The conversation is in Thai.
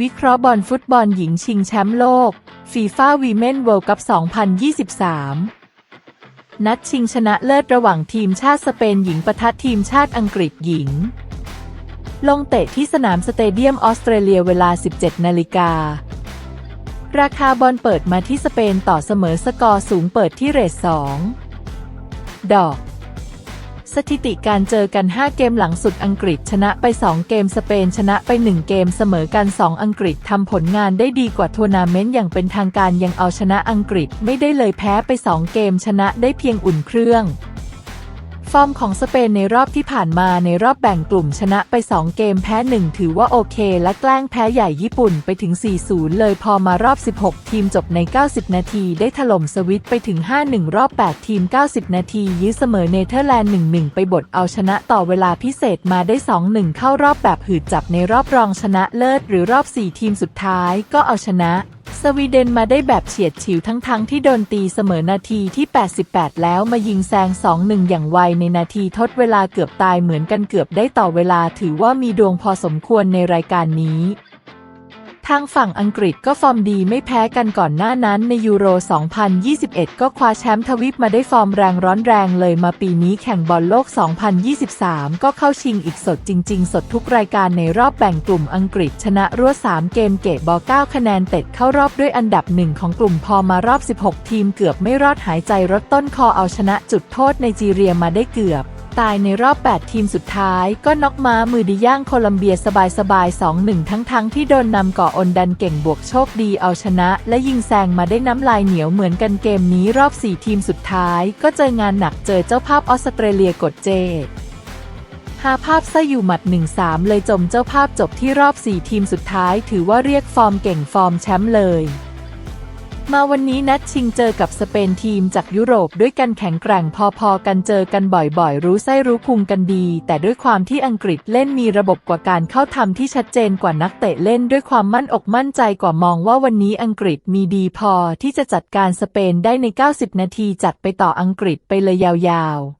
วิเคราะห์บอลฟุตบอลหญิงชิงแชมป์โลกฟีฟ่าวีเมนเวิลด์คัพ 2023 นัดชิงชนะเลิศระหว่างทีมชาติสเปนหญิงปะทะทีมชาติอังกฤษหญิง ลงเตะที่สนามสเตเดียมออสเตรเลียเวลา 17 นาฬิการาคาบอลเปิดมาที่สเปนต่อเสมอสกอร์สูงเปิดที่เรท2ดอก ถิติการเจอกัน 5 เกมหลังสุดอังกฤษชนะไป 2 เกมสเปนชนะไป 1 เกมเสมอกัน 2 อังกฤษทำผลงานได้ดีกว่าทัวร์นาเมนต์อย่างเป็นทางการยังเอาชนะอังกฤษไม่ได้เลยแพ้ไป 2 เกมชนะได้เพียงอุ่นเครื่อง ฟอร์มของสเปนในรอบที่ผ่านมาในรอบแบ่งกลุ่มชนะไป 2 เกมแพ้ 1 ถือว่าโอเค และแกล้งแพ้ใหญ่ญี่ปุ่นไปถึง 4-0 เลยพอมารอบ 16 ทีมจบใน 90 นาทีได้ถล่มสวิตไปถึง 5-1 รอบ 8 ทีม 90 นาทียื้อเสมอเนเธอร์แลนด์ 1-1 ไปบทเอาชนะต่อเวลาพิเศษมาได้ 2-1 เข้ารอบแบบหืดจับในรอบรองชนะเลิศ หรือรอบ 4 ทีมสุดท้ายก็เอาชนะ สวีเดนมาได้แบบเฉียดฉิวทั้งๆทที่โดนตีเสมอนาทีที่ 88 แล้วมายิงแซง 2-1 อย่างไวในนาทีทดเวลาเกือบตายเหมือนกันเกือบได้ต่อเวลาถือว่ามีดวงพอสมควรในรายการนี้ ทางฝั่งอังกฤษก็ฟอร์มดีไม่แพ้กันก่อนหน้านั้นในยูโร 2021 ก็คว้าแชมป์ทวีปมาได้ฟอร์มแรงร้อนแรงเลยมาปีนี้แข่งบอลโลก 2023 ก็เข้าชิงอีกสดจริง ๆ สดทุกรายการในรอบแบ่งกลุ่มอังกฤษชนะรวด 3 เกมเกะบอล9คะแนนเต็ดเข้ารอบด้วยอันดับหนึ่งของกลุ่มพอมารอบ 16 ทีมเกือบไม่รอดหายใจรถต้นคอเอาชนะจุดโทษในจีเรียมาได้เกือบ ตายในรอบ 8 ทีมสุดท้ายก็น็อกม้ามือดีย่างโคลัมเบียสบายๆ 2-1 ทั้งๆที่โดนนำก่ออนดันเก่งบวกโชคดีเอาชนะ และยิงแซงมาได้น้ำลายเหนียวเหมือนกันเกมนี้รอบ 4 ทีมสุดท้าย ก็เจองานหนักเจอเจ้าภาพออสเตรเลียกดเจหาภาพซะอยู่หมัด 1-3 เลยจมเจ้าภาพจบที่รอบ 4 ทีมสุดท้าย ถือว่าเรียกฟอร์มเก่งฟอร์มแชมป์เลย มาวันนี้นัดชิงเจอกับสเปนทีมจากยุโรปด้วยกันแข็งแกร่งพอๆกันเจอกันบ่อยๆ รู้ไส้รู้พุงกันดี แต่ด้วยความที่อังกฤษเล่นมีระบบกว่าการเข้าทำที่ชัดเจนกว่านักเตะเล่นด้วยความมั่นอกมั่นใจกว่ามองว่าวันนี้อังกฤษมีดีพอที่จะจัดการสเปนได้ใน 90 นาทีจัดไปต่ออังกฤษไปเลยยาวๆ